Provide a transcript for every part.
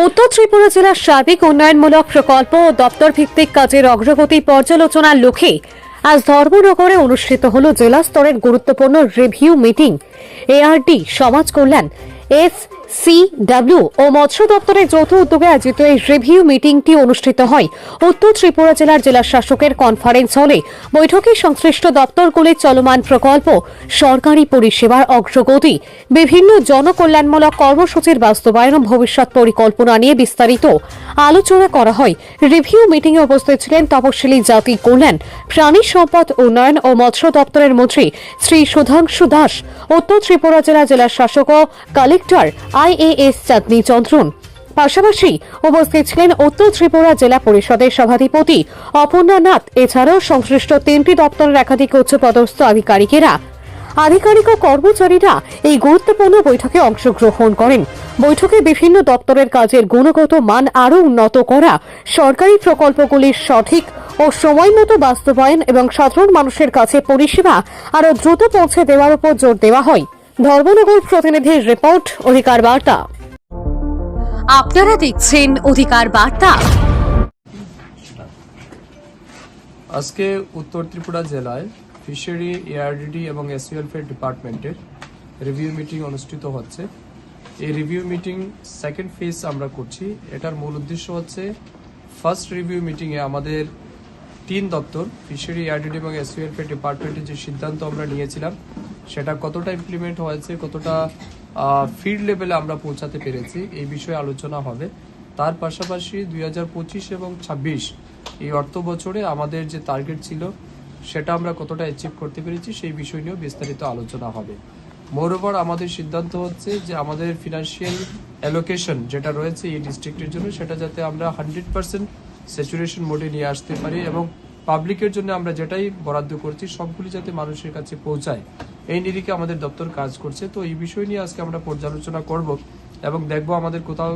উত্তর ত্রিপুরা জেলার সার্বিক উন্নয়নমূলক প্রকল্প ও দপ্তর ভিত্তিক কাজের অগ্রগতি পর্যালোচনার লক্ষ্যে আজ ধর্মনগরে অনুষ্ঠিত হল জেলা স্তরের গুরুত্বপূর্ণ রিভিউ মিটিং এআরডি সমাজ কল্যাণ এস সিডব্লিউ ও মৎস্য দপ্তরের যৌথ উদ্যোগে আয়োজিত এই রিভিউ মিটিংটি অনুষ্ঠিত হয়। উত্তর ত্রিপুরা জেলার জেলা শাসকের কনফারেন্স হলে বৈঠকে সংশ্লিষ্ট দপ্তরগুলির চলমান প্রকল্প, সরকারি পরিষেবার অগ্রগতি, বিভিন্ন জনকল্যাণমূলক কর্মসূচির বাস্তবায়ন ও ভবিষ্যৎ পরিকল্পনা নিয়ে বিস্তারিত আলোচনা করা হয়। রিভিউ মিটিংয়ে উপস্থিত ছিলেন তপশিলি জাতি কল্যাণ, প্রাণী সম্পদ উন্নয়ন ও মৎস্য দপ্তরের মন্ত্রী শ্রী সুধাংশু দাস। উত্তর ত্রিপুরা জেলা জেলা শাসক ও কালেক্টর আইএএস চাঁদনী চন্দ্রন পাশাপাশি উপস্থিত ছিলেন উত্তর ত্রিপুরা জেলা পরিষদের সভাধিপতি অপর্ণা নাথ। এছাড়াও সংশ্লিষ্ট তিনটি দপ্তরের একাধিক উচ্চপদস্থ আধিকারিকেরা। আধিকারিক ও কর্মচারীরা এই গুরুত্বপূর্ণ বৈঠকে অংশগ্রহণ করেন। বৈঠকে বিভিন্ন দপ্তরের কাজের গুণগত মান আরও উন্নত করা, সরকারি প্রকল্পগুলির সঠিক ও সময়মতো বাস্তবায়ন এবং সাধারণ মানুষের কাছে পরিষেবা আরও দ্রুত পৌঁছে দেওয়ার উপর জোর দেওয়া হয়। ধর্মনগর প্রতিনিধির রিপোর্ট অধিকার বার্তা। আপনারা দেখছেন অধিকার বার্তা। আজকে উত্তর ত্রিপুরা জেলায় ফিশারি এআরডিডি এবং এস ওয়েলফেয়ার ডিপার্টমেন্টের রিভিউ মিটিং অনুষ্ঠিত হচ্ছে। এই রিভিউ মিটিং সেকেন্ড ফেজ আমরা করছি। এটার মূল উদ্দেশ্য হচ্ছে ফার্স্ট রিভিউ মিটিংয়ে আমাদের তিন দপ্তর, ফিশারি এআরডিডি এবং এস ওয়েলফেয়ার ডিপার্টমেন্টের যে সিদ্ধান্ত আমরা নিয়েছিলাম, সেটা কতটা ইমপ্লিমেন্ট হয়েছে, কতটা ফিল্ড লেভেলে আমরা পৌঁছাতে পেরেছি, এই বিষয়ে আলোচনা হবে। তার পাশাপাশি দুই হাজার পঁচিশ এবং ছাব্বিশ, এই অর্থ বছরে আমাদের যে টার্গেট ছিল, সেটা আমরা কতটা অ্যাচিভ করতে পেরেছি, সেই বিষয় নিয়েও বিস্তারিত আলোচনা হবে। মোরওভার আমাদের সিদ্ধান্ত হচ্ছে যে আমাদের ফিনান্সিয়াল অ্যালোকেশন যেটা রয়েছে এই ডিস্ট্রিক্টের জন্য, সেটা যাতে আমরা হান্ড্রেড পার্সেন্ট স্যাচুরেশন মোডে নিয়ে আসতে পারি এবং পাবলিকের জন্য আমরা যেটাই বরাদ্দ করছি, সবগুলি যাতে মানুষের কাছে পৌঁছায়। এই নিরিখে আমাদের দপ্তর কাজ করছে। তো এই বিষয় নিয়ে আজকে আমরা পর্যালোচনা করব এবং দেখব আমাদের কোথাও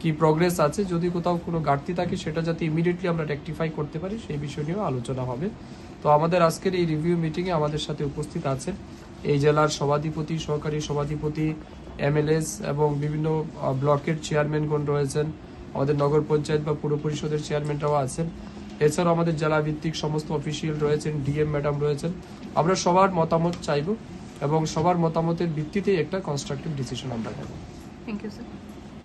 কি প্রগ্রেস আছে। যদি কোথাও কোনো ঘাটতি থাকে, সেটা যাতে ইমিডিয়েটলি আমরা রেকটিফাই করতে পারি, সেই বিষয় নিয়েও আলোচনা হবে। তো আমাদের আজকের এই রিভিউ মিটিংয়ে আমাদের সাথে উপস্থিত আছেন এই জেলার সভাধিপতি, সহকারী সভাধিপতি এমএলএস এবং বিভিন্ন ব্লকের চেয়ারম্যানগণ রয়েছেন। আমাদের নগর পঞ্চায়েত বা পুর পরিষদের চেয়ারম্যানরাও আছেন। এছাড়াও আমাদের জেলা ভিত্তিক সমস্ত অফিসিয়াল রয়েছেন ডিএম ম্যাডাম রয়েছেন। আমরা সবার মতামত চাইব এবং সবার মতামতের ভিত্তিতেই একটা কনস্ট্রাকটিভ ডিসিশন আমরা নেব। Thank you sir